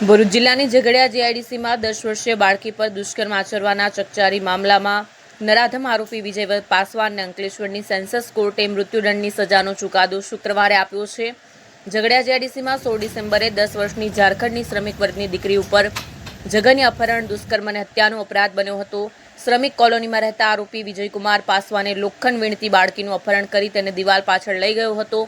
ભરૂચ જિલ્લાની ઝઘડિયા જીઆઈડીસીમાં દસ વર્ષીય બાળકી પર દુષ્કર્મ આચરવાના ચકચારી મામલામાં નરાધમ આરોપી વિજય પાસવાનને અંકલેશ્વરની સેન્સસ કોર્ટે મૃત્યુદંડની સજાનો ચુકાદો શુક્રવારે આપ્યો છે. ઝઘડિયા જીઆઈડીસીમાં સોળ ડિસેમ્બરે દસ વર્ષની ઝારખંડની શ્રમિક વર્ગની દીકરી ઉપર જઘન્ય અપહરણ, દુષ્કર્મ અને હત્યાનો અપરાધ બન્યો હતો. શ્રમિક કોલોનીમાં રહેતા આરોપી વિજયકુમાર પાસવાને લોખંડ વીણતી બાળકીનું અપહરણ કરી તેને દિવાલ પાછળ લઈ ગયો હતો.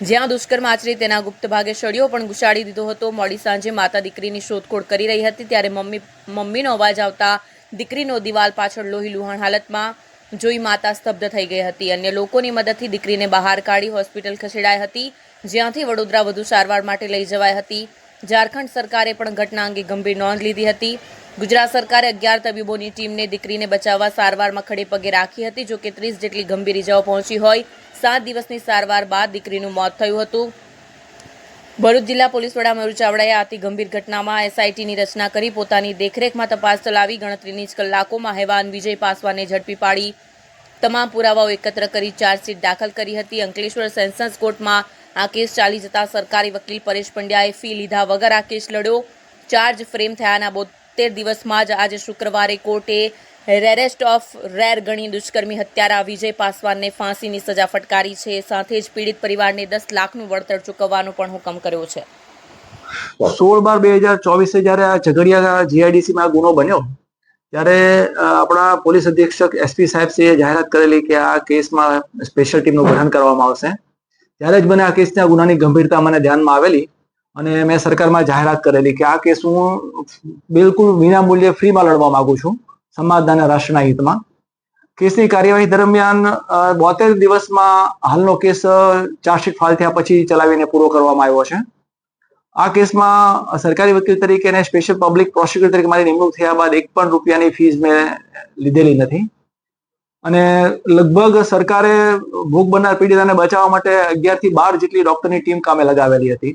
જ્યાં દુષ્કર્મ આચરી તેના ગુપ્ત ભાગે સળિયો પણ ઘુસાડી દીધો હતો. મોડી સાંજે માતા દીકરીની શોધખોળ કરી રહી હતી, ત્યારે મમ્મી, મમ્મીનો અવાજ આવતા દીકરીનો દિવાલ પાછળ લોહી લુહાણ હાલતમાં જોઈ માતા સ્તબ્ધ થઈ ગઈ હતી. અન્ય લોકોની મદદથી દીકરીને બહાર કાઢી હોસ્પિટલ ખસેડાઈ હતી, જ્યાંથી વડોદરા વધુ સારવાર માટે લઈ જવાઈ હતી. ઝારખંડ સરકારે પણ ઘટના અંગે ગંભીર નોંધ લીધી હતી. ગુજરાત સરકારે અગિયાર તબીબોની ટીમને દીકરીને બચાવવા સારવારમાં ખડે પગે રાખી હતી. જો કે ત્રીસ જેટલી ગંભીર ઇજાઓ પહોંચી હોય, સાત દિવસની સારવાર બાદ દીકરીનું મોત થયું હતું. ભરૂચ જિલ્લા પોલીસ વડા મયુર ચાવડાએ આ અતિ ગંભીર ઘટનામાં એસઆઈટીની રચના કરી, પોતાની દેખરેખમાં તપાસ ચલાવી, ગણતરીની જ કલાકોમાં હેવાન વિજય પાસવાને ઝડપી પાડી. તમામ પુરાવાઓ એકત્ર કરી ચાર્જશીટ દાખલ કરી હતી. અંકલેશ્વર સેન્સન્સ કોર્ટમાં આ કેસ ચાલી જતા સરકારી વકીલ પરેશ પંડ્યાએ ફી લીધા વગર આ કેસ લડ્યો. ચાર્જ ફ્રેમ થયાના બોતેર દિવસમાં જ આજે શુક્રવારે કોર્ટે રેરેસ્ટ ઓફ રેર ગણી દુષ્કર્મી હત્યારા વિજય પાસવાનને ફાંસીની સજા ફટકારી છે. સાથે જ પીડિત પરિવારને દસ લાખનું વળતર ચૂકવવાનો પણ હુકમ કર્યો છે. સોળ બાર બે હજાર ચોવીસે જ્યારે આ ઝઘડિયા જીઆઈડીસીમાં આ ગુનો બન્યો, ત્યારે આપણા પોલીસ અધિક્ષક એસપી સાહેબ શ્રીએ જાહેરાત કરેલી કે આ કેસમાં સ્પેશિયલ ટીમનું ગઠન કરવામાં આવશે. ત્યારે જ મને આ કેસના ગુનાની ગંભીરતા મને ધ્યાનમાં આવેલી. અને મેં સરકારમાં જાહેરાત કરેલી કે આ કેસ હું બિલકુલ વિના મૂલ્યે ફ્રીમાં લડવા માંગુ છું સમાજના રાષ્ટ્રના હિતમાં. કેસની કાર્યવાહી દરમિયાન બોતેર દિવસમાં હાલનો કેસ ચાર્જશીટ ફાઇલ થયા પછી ચલાવીને પૂરો કરવામાં આવ્યો છે. આ કેસમાં સરકારી વકીલ તરીકે અને સ્પેશિયલ પબ્લિક પ્રોસિક્યુટર તરીકે મારી નિમણૂક થયા બાદ એક પણ રૂપિયાની ફીસ મેં લીધેલી નથી. અને લગભગ સરકારે ભોગ બનનાર પીડિતાને બચાવવા માટે અગિયારથી બાર જેટલી ડોક્ટરની ટીમ કામે લગાવેલી હતી.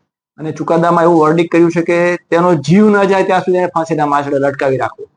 અને ચુકાદામાં એવું વર્ડિક કર્યું છે કે તેનો જીવ ન જાય ત્યાં સુધી એને ફાંસીના માછડે લટકાવી રાખવું